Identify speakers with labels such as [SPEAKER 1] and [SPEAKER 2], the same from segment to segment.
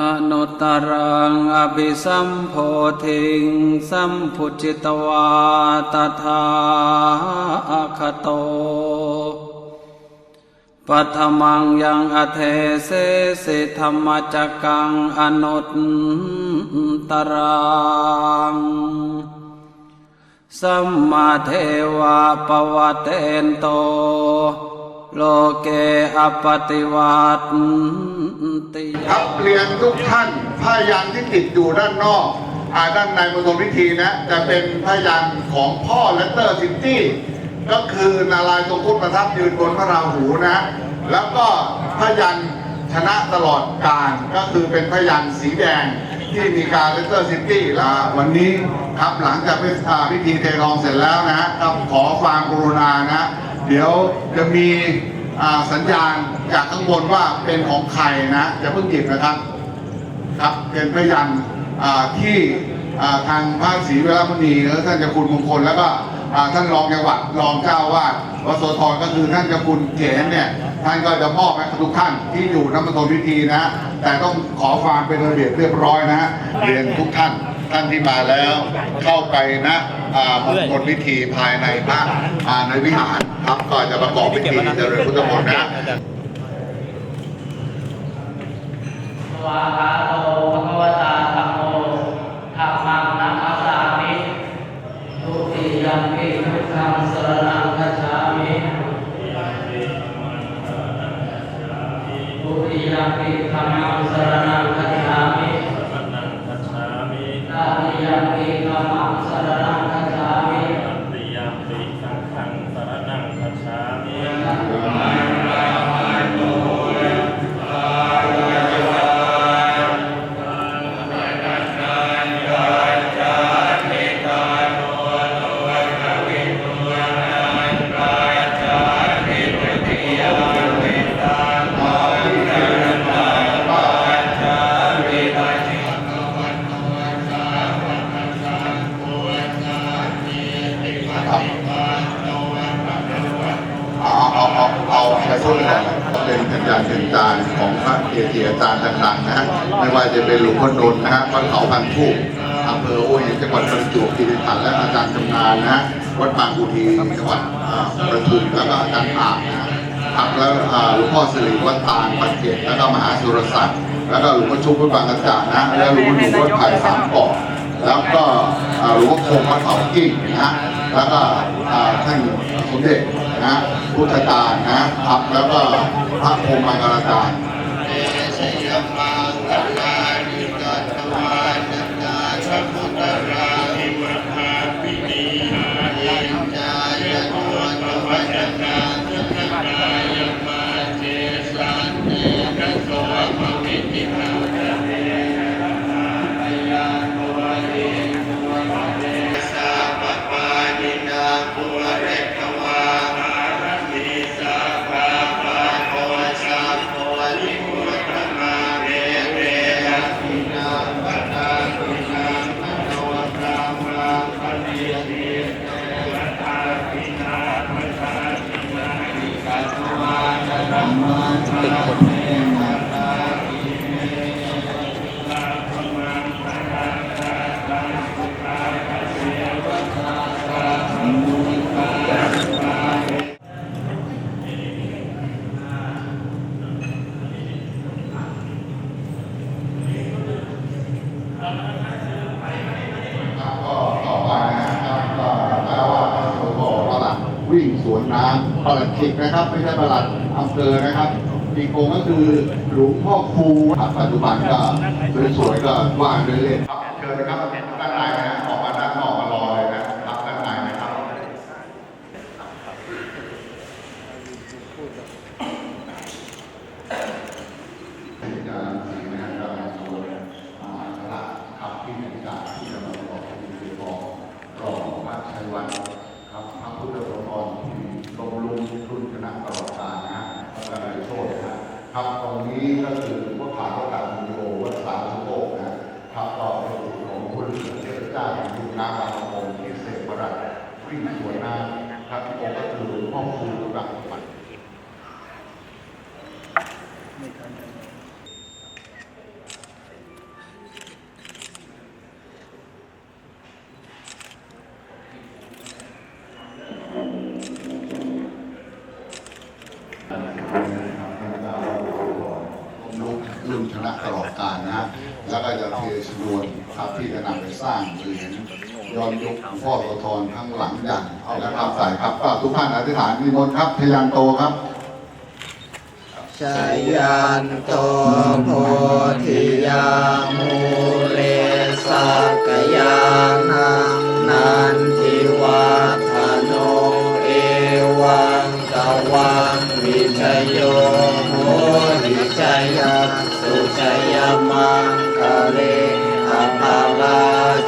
[SPEAKER 1] อนุตตรังอภิสัมโพธิงสัมพุจิตวาตถาคโตปัทมังยังอเทเสสิธรรมจักกังอนุตตรังสัมมาเทวะปวัตเตนโต โลเกอปติวัตติ
[SPEAKER 2] ครับเรียนทุกท่านผ้ายันที่ติดอยู่ด้านนอกอาด้านในมณฑลพิธีนะ จะเป็นผ้ายันของพ่อเลตเตอร์ซิตี้ก็คือนารายณ์ทรงคุดประทับยืนบนพระราหูนะ แล้วก็ผ้ายันชนะตลอดการก็คือเป็นผ้ายันสีแดงที่มีการเลตเตอร์ซิตี้ล้ววันนี้ครับหลังจากพิธีเททองเสร็จแล้วนะฮะครับขอความกรุณานะ เดี๋ยวจะมี สัญญาณจากข้างบนว่าเป็นของใครนะอย่าเพิ่งหยิบนะครับครับเป็นพยันที่ทางพระศรีเวรมุนีและท่านเจ้าคุณมงคลแล้วก็ท่านรองจังหวัดรองเจ้าวาดวสธรก็คือท่านเจ้าคุณเขนเนี่ยท่านก็จะมอบให้ทุกท่านที่อยู่น้ำมันทพิธีนะ แต่ต้องขอความเป็นระเบียบเรียบร้อยนะเรียนทุกท่าน ท่านที่มาแล้วเข้าไปนะมงคลพิธีภายในพระในวิหารครับก็จะประกอบพิธีเจริญพุทธมนต์นะ
[SPEAKER 3] วาคาโตภควตาธัมโมธัมมังนัมัสสามิทุติยัมปิพุทธังสรณังคัจฉามิทุติยัมปิธัมมังสรณังคัจฉามิ
[SPEAKER 2] ว่าจะเป็นหลวงพ่อนนท์นะฮะวัดเขาพันทูกอำเภอโอ้ยจังหวัดประจวบคีรีขันธ์และอาจารย์ชำนาญนะฮะวัดบางกุทีจังหวัดประทุมแล้วก็อาจารย์อาบนะครับแล้วหลวงพ่อสิริวัดตาลปัจเจกแล้วก็มหาสุรศักดิ์แล้วก็หลวงพ่อชุบวัดบางกระจานะแล้วหลวงพ่อหนุ่มวัดไผ่สามเกาะแล้วก็หลวงพ่อคงวัดเขากิ้งนะฮะแล้วก็ท่านสมเด็จนะพุทธตาลนะครับแล้วก็พระพรหมมังกรจารย์ ครับก็ต่อไปนะครับก็เจ้า ว่าสโสธรประหลัดวิ่งสวนน้ำประหลัดขิกนะครับ ไม่ใช่ประหลัดอำเภอนะครับอีกองค์ก็คือหลวงพ่อครูปัจจุบันก็สวยๆก็ว่างเล่นๆครับเชิญนะครับ เจ้าอยู่ยุคนาบางประกงที่เสกประหลัดวิ่งสวนน้าพระองค์ก็คือหลวงพ่อคูหลักปัต Thank you. ด
[SPEAKER 4] เต
[SPEAKER 2] ลอดกาลนะฮะแล้วก็จะเทชนวนครับที่จะนำไปสร้างเหรียญย้อนยุคหลวงพ่อโสธรข้งหลังยันนะครับใส่ครับก็ทุกท่านอธิษฐานนิมนต์ครับพยันโตครับ
[SPEAKER 3] ชยันโตโพธิยามูเลสักยานังนันทิวัฒโ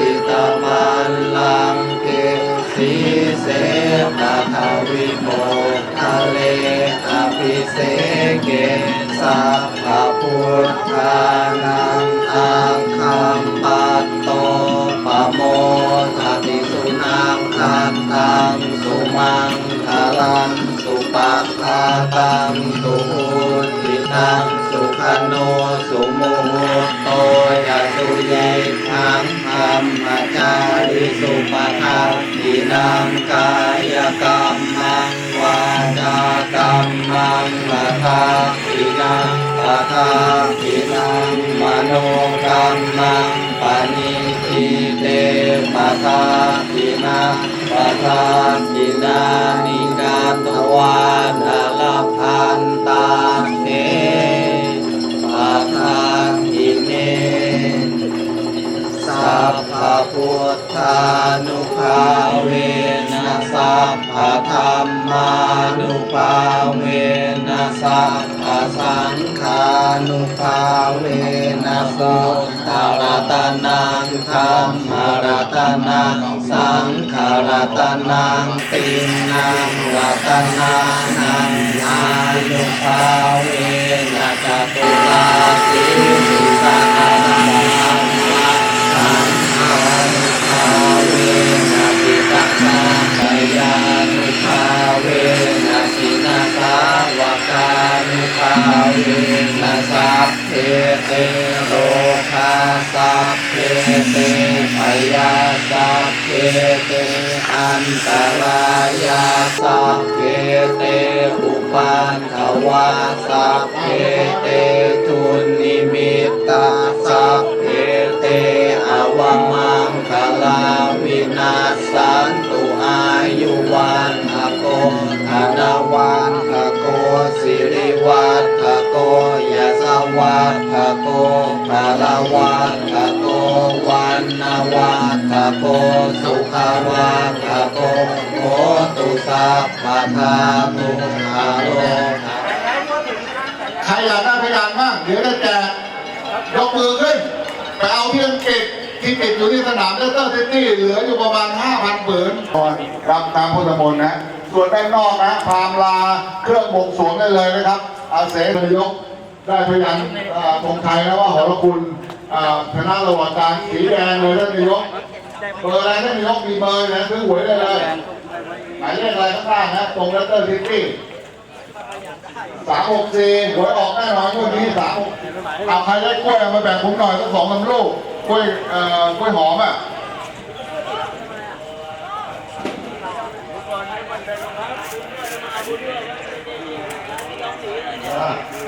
[SPEAKER 3] ชิตมันลังเกสีเสปะทวิโมกทะเลอภิเสเกสัพพพุทธานังอังคัมปัตโตปโมทติสุนังคันตังสุมังคลังสุปัฏฐาตังสุหุติตัง สุขโนสุโมโตยะสุเยทังธรรมจาริสุปทัฏฐินังกายกรรมังวาจากรรมังปทัฏฐินังปทัฏฐินังมโนกรรมังปณิทิเตปทัฏฐินังปทัฏฐินานิกาตวานา พุทธานุภาเวนะสัพพะธรรมานุภาเวนะสัพพะสังฆานุภาเวนะสุตตรัตนังธรรมรัตนังสังฆรัตนังตินังรัตนานังอายุภาเวนะจตุลาสิสุสังฆานัง สังฆานุภาเว นะปิตังนาปยานุภาเวนะสินาสาวกานุภาเวนะสัพเพเตโรคาสัพเพเตพยาสัพเพเตอันตรายาสัพเพเตอุปันขวาสัพเพเตทุนิมิตตาส ธนวันทโกสิริวัฒโกยะสวัฒโกภาลวัฒโกวันนวัฒโกสุขวัฒโกโหตุสัพพะทาตุอาโล
[SPEAKER 2] ใครอยากได้พยานบ้างเดี๋ยวจะแจกยกมือขึ้นไปเอาที่อังกฤษที่ติดอยู่ที่สนามเลสเตอร์ซิตี้เหลืออยู่ประมาณ 5,000ผืนรับตามพุทธมนต์นะ ส่วนด้านนอกนะพามลาเครื่องบงสรวงได้เลยนะครับอาเสนายกได้พยานธงไทยนะว่าหอระคุณอ่าคณะระหว่างการสีแดงเลยท่านนายกเบอร์อะไรท่านนายกมีเบอร์นะซื้อหวยได้เลยหมายเลขอะไรข้างๆนะตรงเลสเตอร์ซิตี้สามหกสี่หวยออกแน่นอนงวดนี้สามหกเอาใครได้กล้วยมาแบ่งผมหน่อยสักสองสามลูกกล้วยเอ่อกล้วยหอมอะ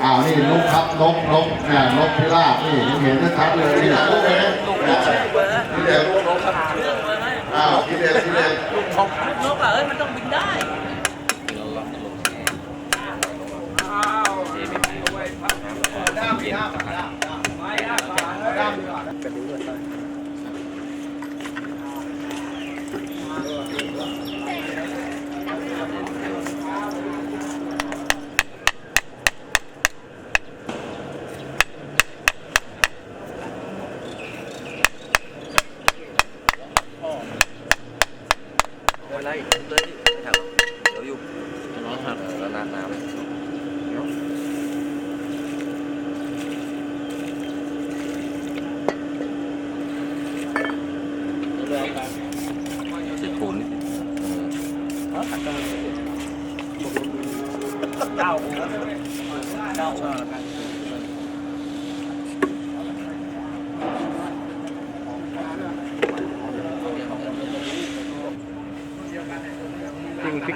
[SPEAKER 2] อ้าวนี่นกครับนกนกเนี่ยนกพิราบนี่เห็นชัดเลยนี่ลูกเลยนะนี่เด็กลูกนกครับอ้าวที่เด็กที่เด็ก
[SPEAKER 5] นกอะเอ้ยมันต้องบินได้
[SPEAKER 6] ไม่ไล่เลยไม่ทำเดี๋ยวอยู่น้อง หักแล้วนานน้ำสิบปูน
[SPEAKER 3] พลิก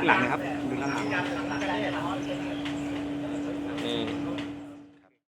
[SPEAKER 3] หลังนะครับดูด้านหลัง